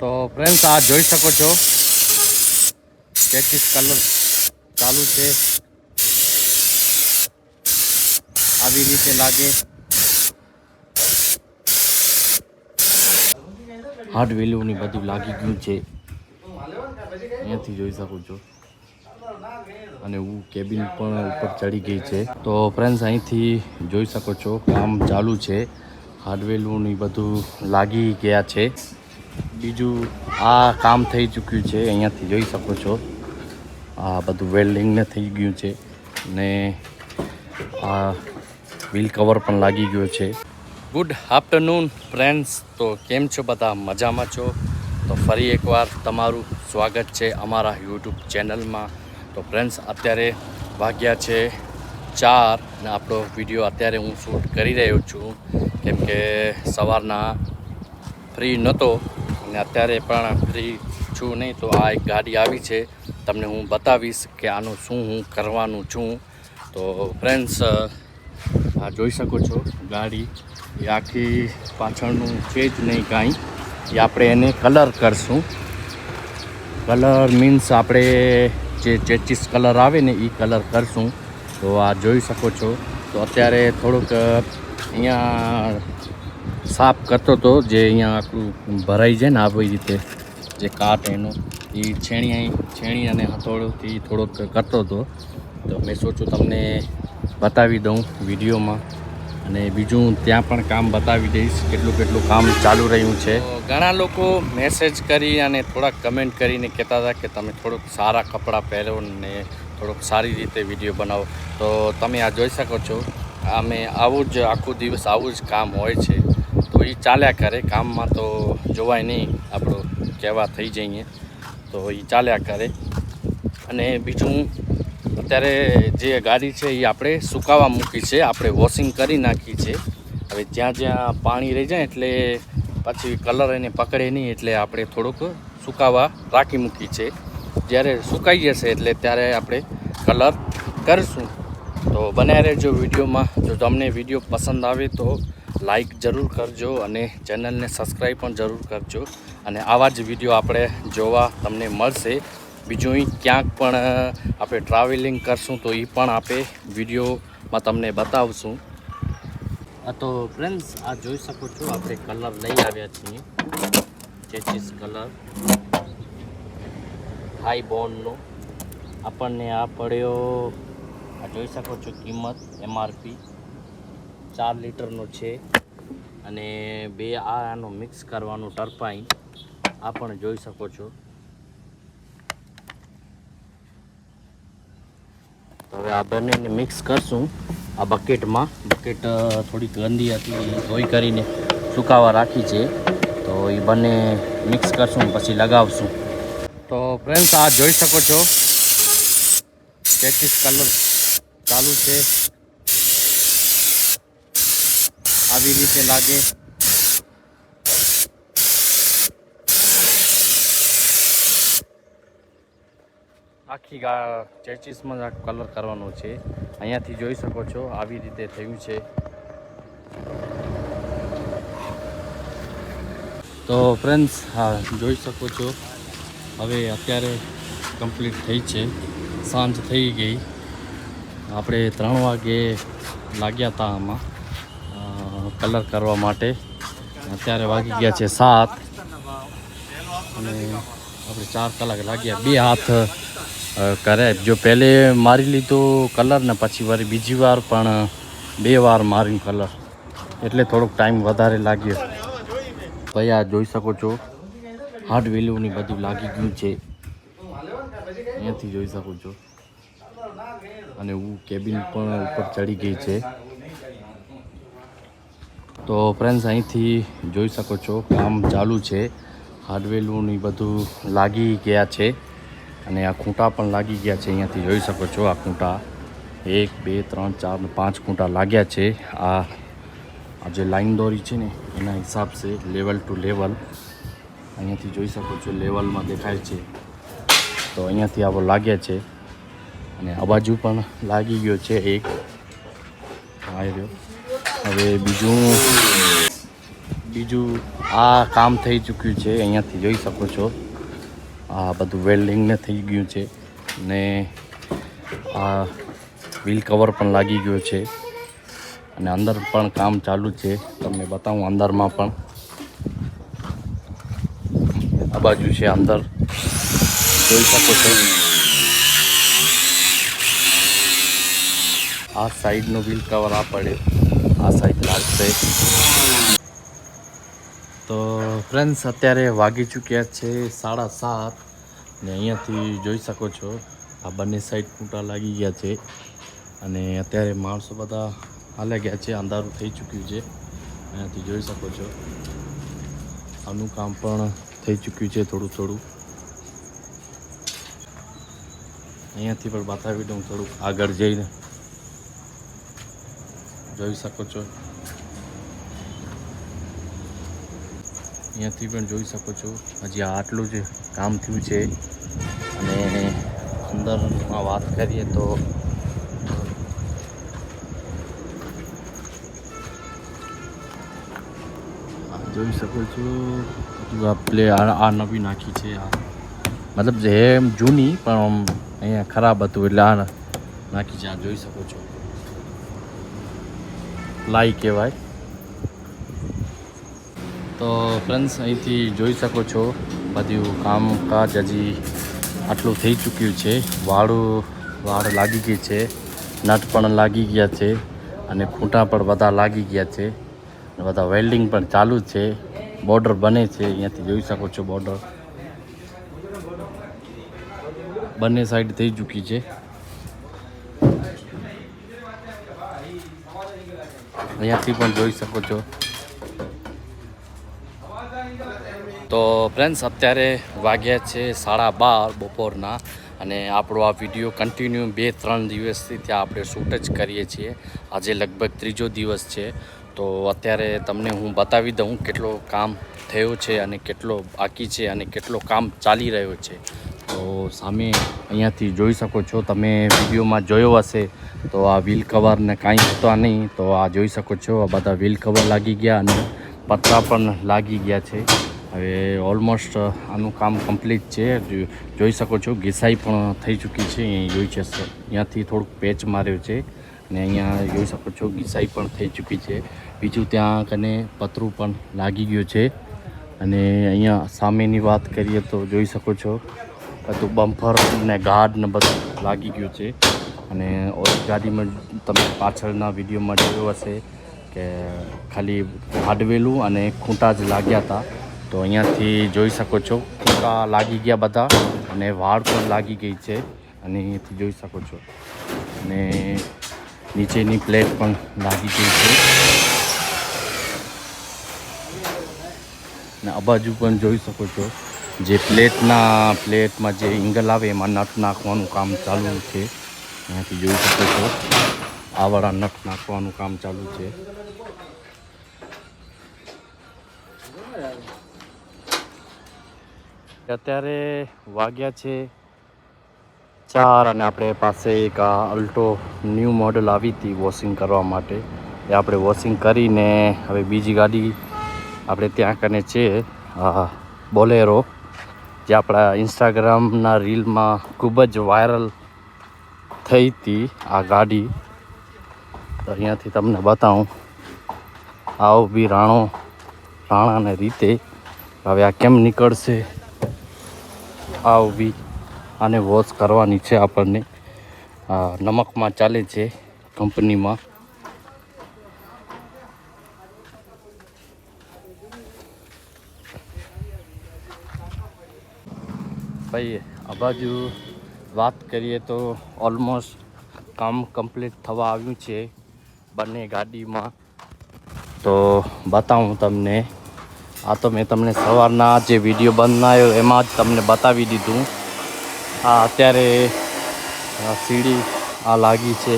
તો ફ્રેન્ડ્સ આ જોઈ શકો છો. તેત્રીસ કલર ચાલુ છે. આવી રીતે લાગે. હાર્ડ વેલ્યુની બધું લાગી ગયું છે. અહીંયાથી જોઈ શકું છો. અને હું કેબિન પણ ઉપર ચડી ગઈ છે. તો ફ્રેન્ડ્સ અહીંથી જોઈ શકો છો, કામ ચાલુ છે. હાર્ડવેરનું ને બધું લાગી ગયા છે. બીજું આ કામ થઈ ચૂક્યું છે, અહીંયાથી જોઈ શકો છો. આ બધું વેલ્ડિંગને થઈ ગયું છે ને આ વ્હીલ કવર પણ લાગી ગયો છે. ગુડ આફ્ટરનૂન ફ્રેન્ડ્સ, તો કેમ છો બધા? મજામાં છો? તો ફરી એકવાર તમારું સ્વાગત છે અમારા યુટ્યુબ ચેનલમાં. તો ફ્રેન્ડ્સ, અત્યારે વાગ્યા છે ચાર ને આપણો વીડિયો અત્યારે હું શૂટ કરી રહ્યો છું. કેમ કે સવારના ફ્રી નહોતો અને અત્યારે પણ ફ્રી છું નહીં તો આ એક ગાડી આવી છે. તમને હું બતાવીશ કે આનું શું હું કરવાનું છું. તો ફ્રેન્ડ્સ આ જોઈ શકો છો, ગાડી એ આખી પાછળનું છે જ નહીં કાંઈ. એ આપણે એને કલર કરશું. કલર મીન્સ આપણે જે ચેચીસ કલર આવે ને એ કલર કરશું. તો આ જોઈ શકો છો. તો અત્યારે થોડુંક અહીંયા સાફ કરતો હતો જે અહીંયા આખું ભરાઈ જાય ને આવી રીતે જે કાટ એનો, એ છેણી છેણી અને હથોડુંથી થોડોક કરતો હતો. તો મેં સોચું તમને બતાવી દઉં વિડીયોમાં. અને બીજું ત્યાં પણ કામ બતાવી દઈશ, કેટલું કેટલું કામ ચાલુ રહ્યું છે. ઘણા લોકો મેસેજ કરી અને થોડાક કમેન્ટ કરીને કહેતા હતા કે તમે થોડુંક સારા કપડાં પહેરો ને થોડુંક સારી રીતે વીડિયો બનાવો. તો તમે આ જોઈ શકો છો અમે આવું જ આખો દિવસ આવું જ કામ હોય છે. એ ચાલ્યા કરે, કામમાં તો જોવાય નહીં, આપણો કહેવા થઈ જઈએ. તો એ ચાલ્યા કરે. અને બીજું, અત્યારે જે ગાડી છે એ આપણે સુકાવા મૂકી છે, આપણે વોશિંગ કરી નાખી છે. હવે જ્યાં જ્યાં પાણી રહી જાય એટલે પછી કલર એને પકડે નહીં, એટલે આપણે થોડુંક સુકાવા રાખી મૂકી છે. જ્યારે સુકાઈ જશે એટલે ત્યારે આપણે કલર કરીશું. તો બનાવી રહેજો વિડીયોમાં. જો તમને વીડિયો પસંદ આવે તો લાઈક જરૂર કરજો અને ચેનલને સબસ્ક્રાઈબ પણ જરૂર કરજો. અને આવા જ વીડિયો આપણે જોવા તમને મળશે. બીજું ક્યાંક પણ આપણે ટ્રાવેલિંગ કરશું તો એ પણ આપણે વિડીયોમાં તમને બતાવશું. તો ફ્રેન્ડ્સ આ જોઈ શકો છો, આપણે કલર લઈ આવ્યા છીએ. ચેચીસ કલર હાઈ બોન્ડનો આપણને આ પડ્યો, આ જોઈ શકો છો કિંમત એમઆરપી ચાર લીટરનો છે. અને બે આનો મિક્સ કરવાનું ટર્પાઈન આ પણ જોઈ શકો છો. હવે આ બંનેને મિક્સ કરશું. આ બકેટમાં બકેટ થોડીક થોડી ગંદી હતી, ધોઈ કરીને સુકાવા રાખી છે. તો એ બંને મિક્સ કરશું પછી લગાવશું. તો ફ્રેન્ડ્સ આ જોઈ શકો છો. તેત્રીસ કલર ચાલુ છે. આવી રીતે લાગે. આખી ચેચીસમાં કલર કરવાનો છે. અહીંયાથી જોઈ શકો છો, આવી રીતે થયું છે. તો ફ્રેન્ડ્સ હા, જોઈ શકો છો. હવે અત્યારે કમ્પ્લીટ થઈ છે. સાંજ થઈ ગઈ. આપણે ત્રણ વાગે લાગ્યા હતા આમાં. કલર કરવા માટે અત્યારે વાગી ગયા છે સાત. અને આપણે ચાર કલાક લાગ્યા. બે હાથ કરે જો પહેલે મારી લીધો કલર ને પછી વારી બીજી વાર, પણ બે વાર માર્યું કલર. એટલે થોડોક ટાઈમ વધારે લાગ્યો. ભાઈ, આ જોઈ શકો છો. હાર્ડ વેલ્યુની બધું લાગી ગયું છે. અહીંયાથી જોઈ શકો છો. અને હું કેબિન પણ ઉપર ચડી ગઈ છે. તો ફ્રેન્ડ્સ અહીંથી જોઈ શકો છો કામ ચાલુ છે. હાર્ડવેલું ને બધું લાગી ગયા છે. અને આ ખૂંટા પણ લાગી ગયા છે, અહીંયાથી જોઈ શકો છો આ ખૂંટા. એક, બે, ત્રણ, ચાર પાંચ ખૂંટા લાગ્યા છે. આ આ જે લાઈન દોરી છે ને, એના હિસાબ છે લેવલ ટુ લેવલ અહીંયાથી જોઈ શકો છો લેવલમાં દેખાય છે. તો અહીંયાથી આવો લાગ્યા છે. અને આ બાજુ પણ લાગી ગયો છે એક. આવી રહ્યો. હવે બીજું બીજું આ કામ થઈ ચૂક્યું છે, અહીંયાથી જોઈ શકો છો. આ બધું વેલ્ડિંગને થઈ ગયું છે ને આ વ્હીલ કવર પણ લાગી ગયો છે અને અંદર પણ કામ ચાલુ છે. તમને બતાવું અંદરમાં પણ. આ બાજુ છે અંદર. જોઈ શકો છો. આ સાઈડનું વ્હીલ કવર આ પડે. આ સાઈડ લાગશે તો ફ્રેન્ડ્સ અત્યારે વાગી ચૂક્યા છે સાડા સાત ને અહીંયાથી જોઈ શકો છો, આ બંને સાઈડ ફૂટા લાગી ગયા છે અને અત્યારે માણસો બધા હાલ્યા ગયા છે, અંધારું થઈ ચૂક્યું છે. અહીંયાથી જોઈ શકો છો, આનું કામ પણ થઈ ચૂક્યું છે થોડું થોડું. અહીંયાથી પણ બતાવી દઉં થોડુંક આગળ જઈને. જોઈ શકો છો. અહીંયાથી પણ જોઈ શકો છો. હજી આટલું જ કામ થયું છે. અને અંદરમાં વાત કરીએ તો જોઈ શકો છો. પ્લે આ નવી નાખી છે. આ મતલબ જે એમ જૂની પણ અહીંયા ખરાબ હતું એટલે આ નાખી છે. આ જોઈ શકો છો. લાઈ કહેવાય. તો ફ્રેન્ડ્સ અહીંથી જોઈ શકો છો, બધું કામકાજ હજી આટલું થઈ ચૂક્યું છે. વાળું, વાળ લાગી ગઈ છે, નટ પણ લાગી ગયા છે અને ખૂંટા પણ બધા લાગી ગયા છે. અને બધા વેલ્ડિંગ પણ ચાલુ છે. બોર્ડર બને છે, અહીંયાથી જોઈ શકો છો બોર્ડર બંને સાઈડ થઈ ચૂકી છે. અહીંયાથી પણ જોઈ શકો છો. તો ફ્રેન્ડ્સ અત્યારે વાગ્યા છે સાડા બાર બપોરના અને આપણો આ વીડિયો કન્ટિન્યુ બે ત્રણ દિવસથી ત્યાં આપણે શૂટ જ કરીએ છીએ. આજે લગભગ ત્રીજો દિવસ છે. તો અત્યારે તમને હું બતાવી દઉં કેટલો કામ થયો છે અને કેટલો બાકી છે અને કેટલો કામ ચાલી રહ્યો છે. તો સામે અહીંયાથી જોઈ શકો છો, તમે વિડીયોમાં જોયો હશે, તો આ વ્હીલ કવરને કાંઈ હતા નહીં, તો આ જોઈ શકો છો, આ બધા વ્હીલ કવર લાગી ગયા અને પતરા પણ લાગી ગયા છે. હવે ઓલમોસ્ટ આનું કામ કમ્પ્લીટ છે જોઈ શકો છો, ઘીસાઈ પણ થઈ ચૂકી છે જોઈ છે, અહીંયાથી થોડુંક પેચ માર્યો છે, અને અહીંયા જોઈ શકો છો, ઘીસાઈ પણ થઈ ચૂકી છે. બીજું ત્યાં કને પતરું પણ લાગી ગયું છે, અને અહીંયા સામેની વાત કરીએ તો જોઈ શકો છો બધું બમ્ફર ને ગાર્ડ ને બધું લાગી ગયું છે. અને ગાડીમાં તમે પાછળના વિડીયોમાં જોયું હશે કે ખાલી હાડવેલું અને ખૂંટા જ લાગ્યા હતા. તો અહીંયાથી જોઈ શકો છો, ખૂંટા લાગી ગયા બધા અને વાળ પણ લાગી ગઈ છે. અને અહીંયાથી જોઈ શકો છો. અને નીચેની પ્લેટ પણ લાગી ગઈ છે. ને આ બાજુ પણ જોઈ શકો છો. જે પ્લેટના પ્લેટમાં જે એંગલ આવે એમાં નટ નાખવાનું કામ ચાલુ છે. અહીંયાથી જોઈ શકો છો. આવાળા નટ નાખવાનું કામ ચાલુ છે. અત્યારે વાગ્યા છે ચાર અને આપણે પાસે એક આ અલ્ટો ન્યૂ મોડલ આવી હતી વોશિંગ કરવા માટે. એ આપણે વોશિંગ કરીને હવે બીજી ગાડી આપણે ત્યાં કને છે બોલેરો. જે આપણા ઇન્સ્ટાગ્રામના રીલમાં ખૂબ જ વાયરલ થઈ હતી આ ગાડી. તો અહીંયાથી તમને બતાવું. આવો બી રાણો, રાણાને રીતે હવે આ કેમ નીકળશે? આ ઊભી આને વોશ કરવાની છે આપણને. નમકમાં ચાલે છે કંપનીમાં. ભાઈ આ બાજુ વાત કરીએ તો ઓલમોસ્ટ કામ કમ્પ્લીટ થવા આવ્યું છે બંને ગાડીમાં. તો બતાવું તમને. આ તો મેં તમને સવારના જે વીડિયો બનાવ્યો એમાં જ તમને બતાવી દીધું. આ અત્યારે સીડી આ લાગી છે.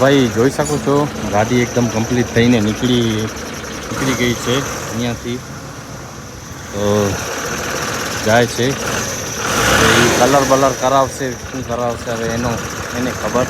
ભાઈ, જોઈ શકો છો, ગાડી એકદમ કમ્પ્લીટ થઈને નીકળી નીકળી ગઈ છે અહીંયાથી. તો જાય છે. એ કલર બલર કરાવશે, શું કરાવશે, હવે એનો, એને ખબર.